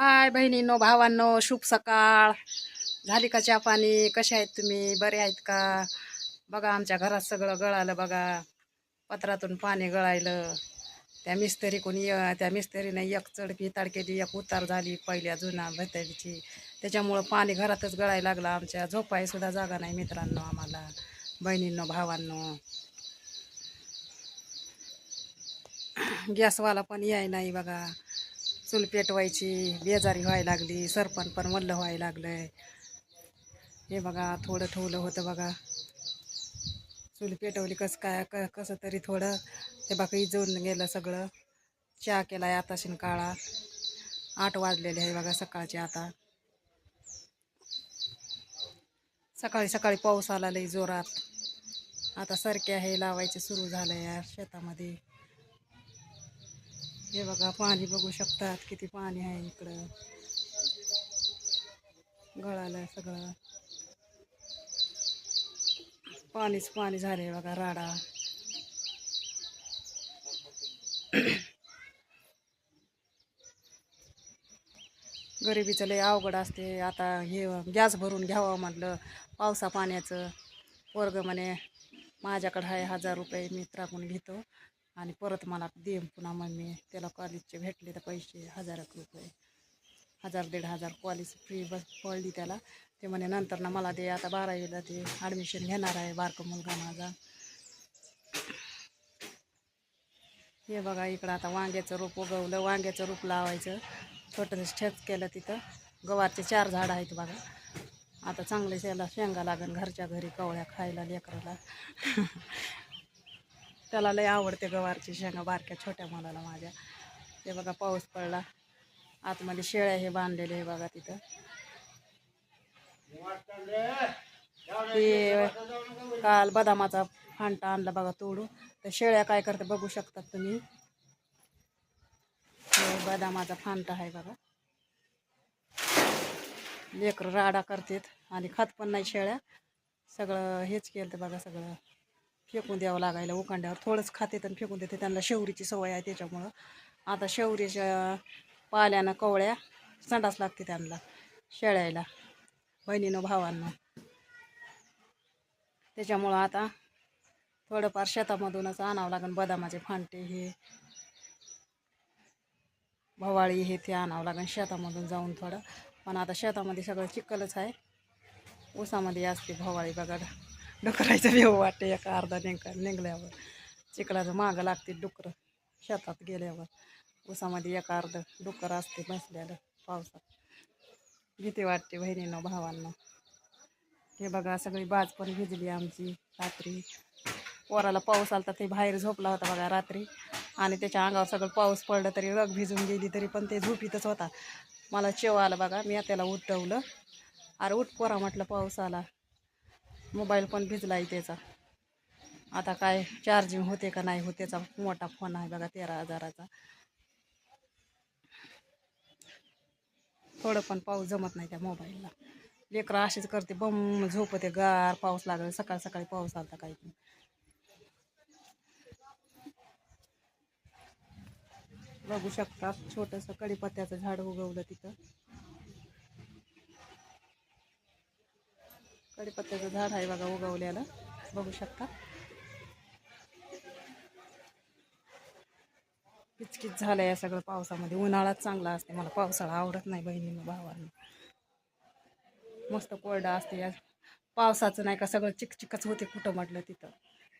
हाय बहिणींनो भावांनो शुभ सकाळ. झाली का चहा पाणी? कसे आहेत तुम्ही? बरे आहेत का? बघा आमच्या घरात सगळं गळालं बघा. पत्रातून पाणी गळायलं. त्या मिस्त्री कोणी त्या मिस्त्रीने एक चढकी तडकेली एक उतार झाली पहिल्या जुना भतारीची त्याच्यामुळं पाणी घरातच गळायला लागलं. आमच्या झोपायसुद्धा जागा नाही मित्रांनो आम्हाला. बहिणींनो भावांनो. गॅसवाला पण याय नाही बघा. चूल पेटवायची बेजारी व्हायला लागली सरपण पण मल्ल व्हायला लागलंय. हे बघा थोडं ठेवलं होतं बघा. चूल पेटवली कसं काय क कसं तरी थोडं. ते बाकी इजवून गेलं सगळं. चहा केलाय आताशीन काळा. आठ वाजलेले आहे बघा सकाळचे आता. सकाळी सकाळी पाऊस आला लई जोरात. आता सरके आहे लावायचे सुरू झालं यार शेतामध्ये. हे बघा पाणी बघू शकतात किती पाणी आहे इकडं. गळालं सगळं. पाणीच पाणी झाले बघा राडा. गरिबीचं लय अवघड असते. आता हे गॅस भरून घ्यावं म्हटलं पावसा पाण्याचं. वर्ग म्हणे माझ्याकडं आहे हजार रुपये मी त्राकून घेतो. आणि परत मला दे पुन्हा मग मी त्याला कॉलेजचे भेटले तर पैसे हजार एक रुपये. हजार दीड हजार कॉलेज फ्री बस पडली त्याला. ते म्हणे नंतर ना मला दे आता बारावीला ते ॲडमिशन घेणार आहे बारकं मुलगा माझा. हे बघा इकडं आता वांग्याचं रोप उगवलं. वांग्याचं रोप लावायचं. छोटं ठेच केलं तिथं. गवारचे चार झाडं आहेत बघा. आता चांगले त्याला शेंगा लागेल घरच्या घरी कवळ्या खायला लेकराला. त्याला लय आवडते गवारची शेंगा बारक्या छोट्या मुलाला माझ्या. ते बघा पाऊस पडला. आतमध्ये शेळ्या हे बांधलेले आहे बघा तिथं. ते काल बदामाचा फांटा आणला बघा तोडू तर शेळ्या काय करते बघू शकतात तुम्ही. बदामाचा फांटा आहे बघा. लेकरं राडा करतात आणि खात पण नाही शेळ्या. सगळं हेच केलं बघा सगळं. फेकून द्यावं लागायला उकांड्यावर. थोडंच खाते आणि फेकून देते. त्यांना शेवरीची सवय आहे त्याच्यामुळं. आता शेवरीच्या पाल्यानं कवळ्या संडास लागते त्यांना शेळ्याला बहिणीनं भावांना. त्याच्यामुळं आता थोडंफार शेतामधूनच आणावं लागेल बदामाचे फांटे हे. भवाळी हे ते आणावं लागेल शेतामधून जाऊन थोडं. पण आता शेतामध्ये सगळं चिखलच आहे. ऊसामध्ये असते भवाळी बघा. डुकरायचं भेव वाटते एका अर्धा नेंका निघल्यावर चिखलाचं मागं लागते डुकरं शेतात गेल्यावर. ऊसामध्ये एका अर्ध डुकर असते बसलेलं पावसात. भीती वाटते बहिणीनं भावांना. हे बघा सगळी बाज पण भिजली आमची रात्री. पोराला पाऊस आला ते बाहेर झोपला होता बघा रात्री. आणि त्याच्या अंगावर सगळं पाऊस पडलं तरी रग भिजून गेली तरी पण ते झोपीतच होता. मला चेव आला बघा मी त्याला उठवलं. अरे उठ पोरा म्हटलं पाऊस आला. मोबाईल पण भिजलाय त्याचा. आता काय चार्जिंग होते का नाही होते त्याचा मोठा फोन आहे बघा तेरा हजाराचा. थोडं पण पाऊस जमत नाही त्या मोबाईलला. लेकरं अशीच करते बम झोपते गार पाऊस लागला सकाळ सकाळी पाऊस आलता काही पण. बघू शकतात छोटंसं कडीपत्त्याचं झाड उगवलं तिथं. कडीपत्त्याचं झाड आहे बघा उगवल्याला बघू शकता. किचकिच झालं या सगळं पावसामध्ये. उन्हाळाच चांगला असते. मला पावसाळा आवडत नाही बहिणीनं भावांना. मस्त कोरडा असते. या पावसाचं नाही का सगळं चिकचिकच होते कुठं म्हटलं तिथं.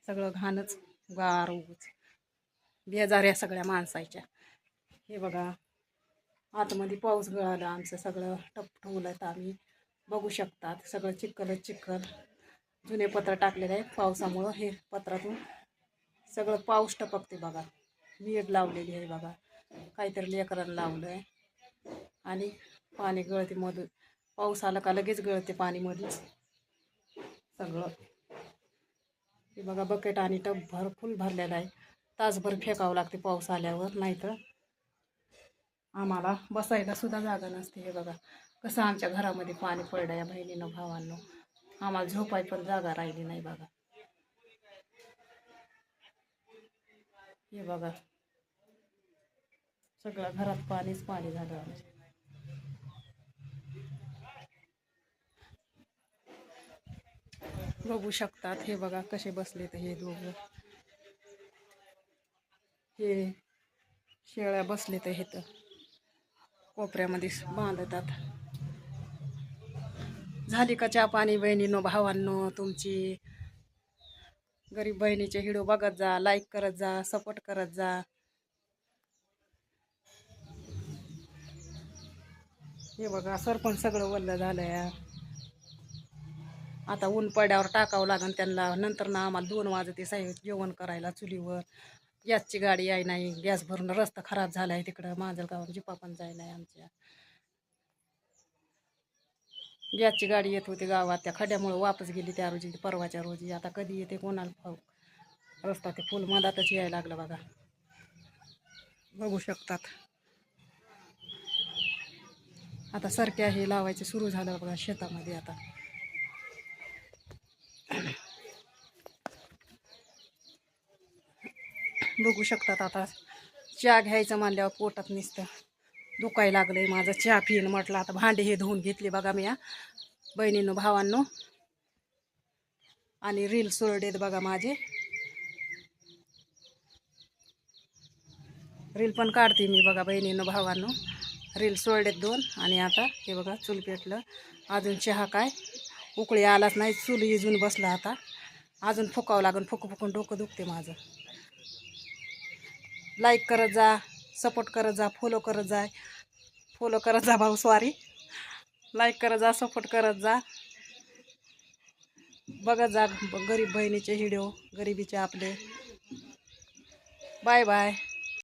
सगळं घाणच गार उगच बेजार या सगळ्या माणसाच्या. हे बघा. आतमध्ये पाऊस गळाला. आमचं सगळं टप ठेवलं तर आम्ही. बघू शकतात. सगळं चिखलच चिखल. जुने पत्र टाकलेले आहे पावसामुळं. हे पत्रातून सगळं पाऊस टपकते बघा. मीड लावलेली आहे बघा. काहीतरी लेकरांना लावलं आहे आणि पाणी गळते मधून. पाऊस आला का लगेच गळते पाणीमध्येच. सगळं. हे बघा बकेट आणि टप भर फुल भरलेला आहे. तासभर फेकावं लागते पाऊस आल्यावर. नाहीतर आम्हाला बसायला सुद्धा जागा नसते हे बघा. कसं आमच्या घरामध्ये पाणी पडलं या बहिणीनं भावांनो. आम्हाला झोपाय पण जागा राहिली नाही बघा. हे बघा. सगळ्या घरात पाणीच पाणी झालं आमचं बघू शकतात हे बघा कसे बसले तर हे दोघं. हे शेळ्या बसले तर हे तर. कोपऱ्यामध्ये बांधतात. झाली का चहा पाणी बहिणीनो भावांनो तुमची? गरीब बहिणीचे हिडो बघत जा लाईक करत जा सपोर्ट करत जा. हे बघा सरपंच सगळं वल्ल झालंय. आता ऊन पड्यावर टाकावं लागेल त्यांना. नंतर ना आम्हाला दोन वाजते साहेब जेवण करायला चुलीवर. गॅसची गाडी आहे नाही गॅस भरून रस्ता खराब झाला आहे तिकडं. माजलगाव जिपा पण जाय नाही आमच्या. गॅसची गाडी येत होती गावात त्या खड्यामुळं वापस गेली त्या रोजी परवाच्या रोजी. आता कधी येते कोणाला ठाऊक? रस्ता ते फुल मधातच यायला लागलं बघा. बघू शकतात. आता सरक्या हे लावायचे सुरू झालं बघा शेतामध्ये आता. बघू शकतात आता. चहा घ्यायचं मानल्यावर पोटात निसतं. दुखायला लागलंय माझं चहा पिईन म्हटलं आता भांडे हे धुवून घेतले बघा मी या बहिणीनं भावांनो. आणि रील सुरडेत बघा माझे. रील पण काढते मी बघा बहिणीनं भावांनो. रील सोडलेत दोन. आणि आता हे बघा चूल पेटलं. अजून चहा काय? उकळी आलाच नाही चूल इजून बसला आता. अजून फुकावं लागून फुकू फुकून डोकं दुखते माझं. लाईक करत जा सपोर्ट करत जा फॉलो करत जा. फॉलो करत जा भाऊ सॉरी लाईक करत जा सपोर्ट करत जा. बघत जा गरीब बहिणीचे व्हिडिओ गरिबीचे आपले. Bye bye